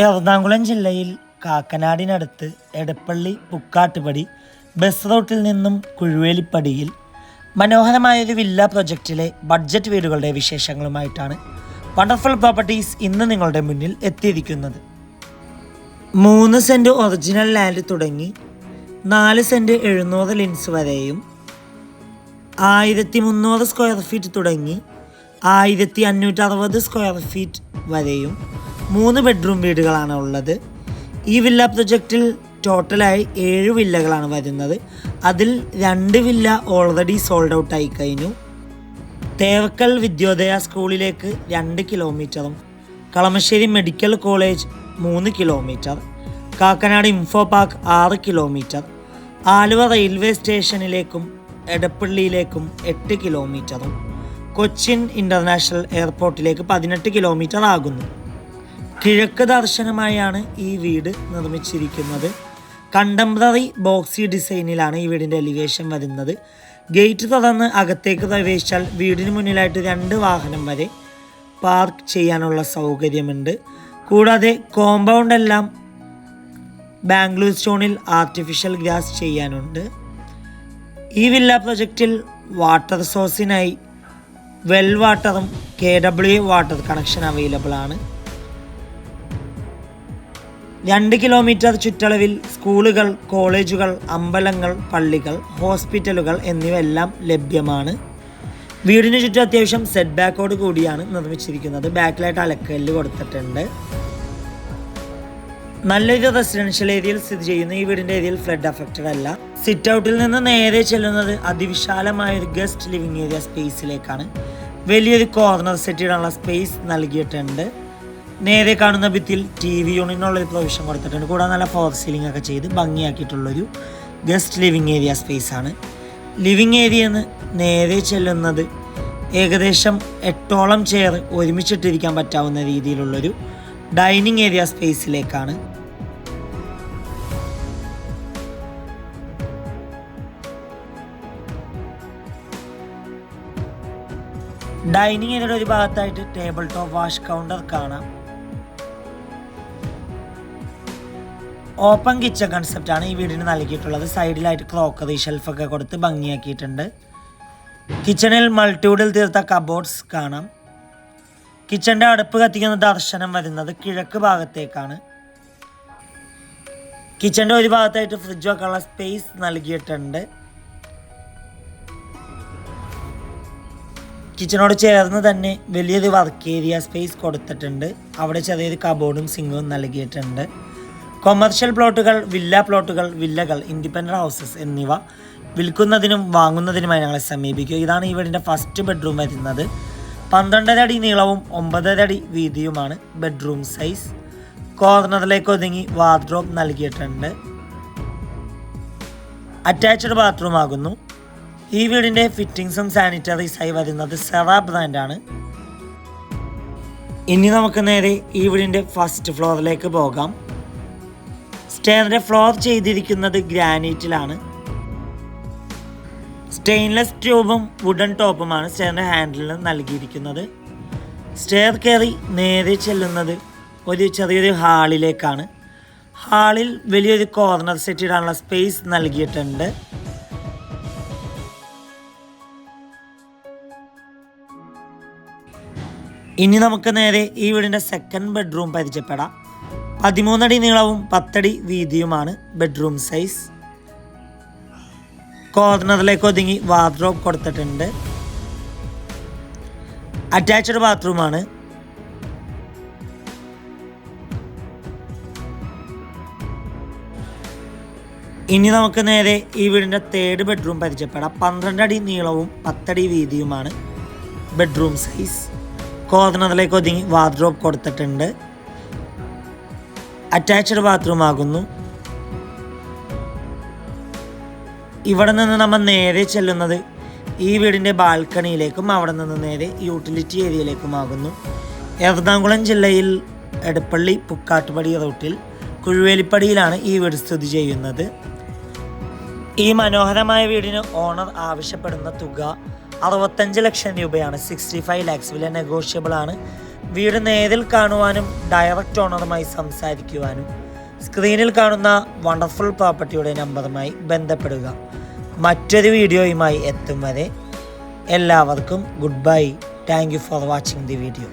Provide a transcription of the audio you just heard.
എറണാകുളം ജില്ലയിൽ കാക്കനാടിനടുത്ത് എടപ്പള്ളി പുക്കാട്ടുപടി ബസ് റൂട്ടിൽ നിന്നും കുഴുവേലിപ്പടിയിൽ മനോഹരമായൊരു വില്ല പ്രൊജക്റ്റിലെ ബഡ്ജറ്റ് വീടുകളുടെ വിശേഷങ്ങളുമായിട്ടാണ് വണ്ടർഫുൾ പ്രോപ്പർട്ടീസ് ഇന്ന് നിങ്ങളുടെ മുന്നിൽ എത്തിയിരിക്കുന്നത്. മൂന്ന് സെന്റ് ഒറിജിനൽ ലാൻഡ് തുടങ്ങി നാല് സെന്റ് എഴുന്നൂറ് ലിൻസ് വരെയും ആയിരത്തി മുന്നൂറ് സ്ക്വയർ ഫീറ്റ് തുടങ്ങി ആയിരത്തി അഞ്ഞൂറ്റി അറുപത് സ്ക്വയർ ഫീറ്റ് വരെയും മൂന്ന് ബെഡ്റൂം വീടുകളാണ് ഉള്ളത്. ഈ വില്ല പ്രൊജക്റ്റിൽ ടോട്ടലായി ഏഴ് വില്ലകളാണ് വരുന്നത്. അതിൽ രണ്ട് വില്ല ഓൾറെഡി സോൾഡ് ഔട്ട് ആയി കഴിഞ്ഞു. തേവക്കൽ വിദ്യോദയ സ്കൂളിലേക്ക് രണ്ട് കിലോമീറ്ററും കളമശ്ശേരി മെഡിക്കൽ കോളേജ് മൂന്ന് കിലോമീറ്റർ കാക്കനാട് ഇൻഫോ പാർക്ക് ആറ് കിലോമീറ്റർ ആലുവ റെയിൽവേ സ്റ്റേഷനിലേക്കും എടപ്പള്ളിയിലേക്കും എട്ട് കിലോമീറ്ററും കൊച്ചിൻ ഇന്റർനാഷണൽ എയർപോർട്ടിലേക്ക് പതിനെട്ട് കിലോമീറ്റർ ആകുന്നു. കിഴക്ക് ദർശനമായാണ് ഈ വീട് നിർമ്മിച്ചിരിക്കുന്നത്. കണ്ടംപററി ബോക്സി ഡിസൈനിലാണ് ഈ വീടിന്റെ എലിവേഷൻ വരുന്നത്. ഗേറ്റ് തുറന്ന് അകത്തേക്ക് പ്രവേശിച്ചാൽ വീടിന് മുന്നിലായിട്ട് രണ്ട് വാഹനം വരെ പാർക്ക് ചെയ്യാനുള്ള സൗകര്യമുണ്ട്. കൂടാതെ കോമ്പൗണ്ട് എല്ലാം ബാംഗ്ലൂർ സ്റ്റോണിൽ ആർട്ടിഫിഷ്യൽ ഗ്രാസ് ചെയ്യാനുണ്ട്. ഈ വില്ല പ്രൊജക്റ്റിൽ വാട്ടർ സോഴ്സിനായി വെൽ വാട്ടറും K W water connection available ആണ്. രണ്ട് കിലോമീറ്റർ ചുറ്റളവിൽ സ്കൂളുകൾ കോളേജുകൾ അമ്പലങ്ങൾ പള്ളികൾ ഹോസ്പിറ്റലുകൾ എന്നിവയെല്ലാം ലഭ്യമാണ്. വീടിന് ചുറ്റും അത്യാവശ്യം സെറ്റ് ബാക്കോട് കൂടിയാണ് നിർമ്മിച്ചിരിക്കുന്നത്. ബാക്കിലായിട്ട് അലക്കല്ല് കൊടുത്തിട്ടുണ്ട്. നല്ലൊരു റെസിഡൻഷ്യൽ ഏരിയയിൽ സ്ഥിതി ചെയ്യുന്ന ഈ വീടിന്റെ ഏരിയയിൽ ഫ്ലഡ് അഫക്റ്റഡ് അല്ല. സിറ്റ് ഔട്ടിൽ നിന്ന് നേരെ ചെല്ലുന്നത് അതിവിശാലമായ ഒരു ഗസ്റ്റ് ലിവിംഗ് ഏരിയ സ്പേസിലേക്കാണ് വലിയൊരു കോർണർ സെറ്റ് ഇടാനുള്ള സ്പേസ് നൽകിയിട്ടുണ്ട്. നേരെ കാണുന്ന ഭിത്തിയിൽ ടി വി യൂണിനുള്ള പ്രൊവിഷൻ കൊടുത്തിട്ടുണ്ട്. കൂടാതെ നല്ല ഫോർ സീലിംഗ് ഒക്കെ ചെയ്ത് ഭംഗിയാക്കിയിട്ടുള്ളൊരു ഗസ്റ്റ് ലിവിങ് ഏരിയ സ്പേസ് ആണ്. ലിവിങ് ഏരിയ എന്ന് നേരെ ചെല്ലുന്നത് ഏകദേശം എട്ടോളം ചെയർ ഒരുമിച്ചിട്ടിരിക്കാൻ പറ്റാവുന്ന രീതിയിലുള്ളൊരു ഡൈനിങ് ഏരിയ സ്പേസിലേക്കാണ് ഡൈനിങ് ഏരിയയുടെ ഒരു ഭാഗത്തായിട്ട് ടേബിൾ ടോപ്പ് വാഷ് കൗണ്ടർ കാണാം. ഓപ്പൺ കിച്ചൺ കൺസെപ്റ്റ് ആണ് ഈ വീടിന് നൽകിയിട്ടുള്ളത്. സൈഡിലായിട്ട് ക്രോക്കറി ഷെൽഫൊക്കെ കൊടുത്ത് ഭംഗിയാക്കിയിട്ടുണ്ട്. കിച്ചണിൽ മൾട്ടിവുഡിൽ തീർത്ത കബോർഡ്സ് കാണാം. കിച്ചന്റെ അടുപ്പ് കത്തിക്കുന്ന ദർശനം വരുന്നത് കിഴക്ക് ഭാഗത്തേക്കാണ്. കിച്ചന്റെ ഒരു ഭാഗത്തായിട്ട് ഫ്രിഡ്ജ് വെക്കാനുള്ള സ്പേസ് നൽകിയിട്ടുണ്ട്. കിച്ചണോട് ചേർന്ന് തന്നെ വലിയൊരു വർക്ക് ഏരിയ സ്പേസ് കൊടുത്തിട്ടുണ്ട്. അവിടെ ചെറിയൊരു കബോർഡും സിങ്കും നൽകിയിട്ടുണ്ട്. കൊമേർഷ്യൽ പ്ലോട്ടുകൾ വില്ല പ്ലോട്ടുകൾ വില്ലകൾ ഇൻഡിപെൻഡന്റ് ഹൗസസ് എന്നിവ വിൽക്കുന്നതിനും വാങ്ങുന്നതിനുമായി ഞങ്ങളെ സമീപിക്കുക. ഇതാണ് ഈ വീടിന്റെ ഫസ്റ്റ് ബെഡ്റൂം വരുന്നത്. പന്ത്രണ്ടര അടി നീളവും ഒമ്പതര അടി വീതിയുമാണ് ബെഡ്റൂം സൈസ് കോർണറിലേക്ക് ഒതുങ്ങി വാർഡ്രോബ് നൽകിയിട്ടുണ്ട്. അറ്റാച്ച്ഡ് ബാത്റൂം ആകുന്നു. ഈ വീടിന്റെ ഫിറ്റിങ്സും സാനിറ്ററീസായി വരുന്നത് സെറ ബ്രാൻഡാണ് ഇനി നമുക്ക് നേരെ ഈ വീടിന്റെ ഫസ്റ്റ് ഫ്ലോറിലേക്ക് പോകാം. സ്റ്റെയറിന്റെ ഫ്ലോർ ചെയ്തിരിക്കുന്നത് ഗ്രാനൈറ്റിലാണ്. സ്റ്റെയിൻലെസ് ട്യൂബും വുഡൻ ടോപ്പുമാണ് സ്റ്റെയറിന്റെ ഹാൻഡിലിന് നൽകിയിരിക്കുന്നത്. സ്റ്റെയർ കയറി നേരെ ചെല്ലുന്നത് ഒരു ചെറിയൊരു ഹാളിലേക്കാണ്. ഹാളിൽ വലിയൊരു കോർണർ സെറ്റ് ഇടാനുള്ള സ്പേസ് നൽകിയിട്ടുണ്ട്. ഇനി നമുക്ക് നേരെ ഈ വീടിന്റെ സെക്കൻഡ് ബെഡ്റൂം പരിചയപ്പെടാം. പതിമൂന്നടി നീളവും പത്തടി വീതിയുമാണ് ബെഡ്റൂം സൈസ് കോർണറിലേക്ക് ഒതുങ്ങി വാർഡ്രോബ് കൊടുത്തിട്ടുണ്ട്. അറ്റാച്ച്ഡ് ബാത്റൂമാണ് ഇനി നമുക്ക് നേരെ ഈ വീടിന്റെ തേർഡ് ബെഡ്റൂം പരിചയപ്പെടാം. പന്ത്രണ്ട് അടി നീളവും പത്തടി വീതിയുമാണ് ബെഡ്റൂം സൈസ് കോർണറിലേക്ക് ഒതുങ്ങി വാർഡ്രോബ് കൊടുത്തിട്ടുണ്ട്. അറ്റാച്ച്ഡ് ബാത്റൂം ആകുന്നു. ഇവിടെ നിന്ന് നമ്മൾ നേരെ ചെല്ലുന്നത് ഈ വീടിന്റെ ബാൽക്കണിയിലേക്കും അവിടെ നിന്ന് നേരെ യൂട്ടിലിറ്റി ഏരിയയിലേക്കുമാകുന്നു എറണാകുളം ജില്ലയിൽ എടപ്പള്ളി പുക്കാട്ടുപടി റൂട്ടിൽ കുഴുവേലിപ്പടിയിലാണ് ഈ വീട് സ്ഥിതി ചെയ്യുന്നത്. ഈ മനോഹരമായ വീടിന് ഓണർ ആവശ്യപ്പെടുന്ന തുക അറുപത്തഞ്ച് ലക്ഷം രൂപയാണ്. സിക്സ്റ്റി ഫൈവ് ലാക്സ് വില നെഗോഷ്യബിൾ ആണ്. വീട് നേരിൽ കാണുവാനും ഡയറക്റ്റ് ഓണറുമായി സംസാരിക്കുവാനും സ്ക്രീനിൽ കാണുന്ന വണ്ടർഫുൾ പ്രോപ്പർട്ടിയുടെ നമ്പറുമായി ബന്ധപ്പെടുക. മറ്റൊരു വീഡിയോയുമായി എത്തും വരെ എല്ലാവർക്കും goodbye thank you for watching the video